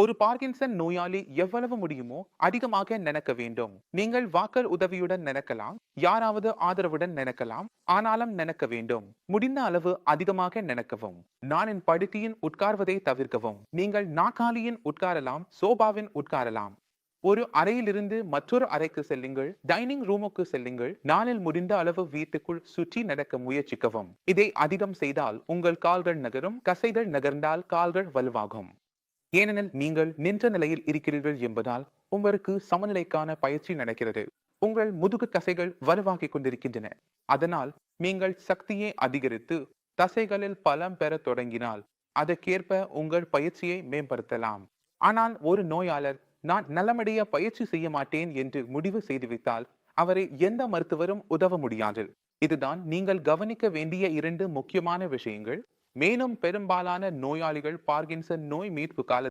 ஒரு பார்க்கின்சன் நோயாளி எவ்வளவு முடியுமோ அதிகமாக நினைக்க வேண்டும். நீங்கள் வாக்கர் உதவியுடன் நினைக்கலாம் யாராவது ஆதரவுடன் நினைக்கலாம் ஆனாலும் நினைக்க வேண்டும். முடிந்த அளவு அதிகமாக நினைக்கவும். நான் என் படுக்கையின் உட்கார்வதை தவிர்க்கவும். நீங்கள் நாக்காலியின் உட்காரலாம் சோபாவின் உட்காரலாம். ஒரு அறையிலிருந்து மற்றொரு அறைக்கு செல்லுங்கள் டைனிங் ரூமுக்கு செல்லுங்கள் நாளில் முடிந்த அளவு வீட்டுக்குள் சுற்றி நடக்க முயற்சிக்கவும். இதை அதிகம் செய்தால் உங்கள் கால்கள் நகரும் கசைகள் நகர்ந்தால் கால்கள் வலுவாகும். ஏனெனில் நீங்கள் நின்ற நிலையில் இருக்கிறீர்கள் என்பதால் உங்களுக்கு சமநிலைக்கான பயிற்சி நடக்கிறது. உங்கள் முதுகு தசைகள் வலுவாகிக் கொண்டிருக்கின்றன. அதனால் நீங்கள் சக்தியை அதிகரித்து தசைகளில் பலம் பெற தொடங்கினால் அதற்கேற்ப உங்கள் பயிற்சியை மேம்படுத்தலாம். ஆனால் ஒரு நோயாளர் நான் நலமடைய பயிற்சி செய்ய மாட்டேன் என்று முடிவு செய்துவிட்டால் அவரை எந்த மருத்துவரும் உதவ முடியாது. இதுதான் நீங்கள் கவனிக்க வேண்டிய இரண்டு முக்கியமான விஷயங்கள். மேலும் பெரும்பாலான நோயாளிகள் பார்கின்சன் நோய் மீட்பு கால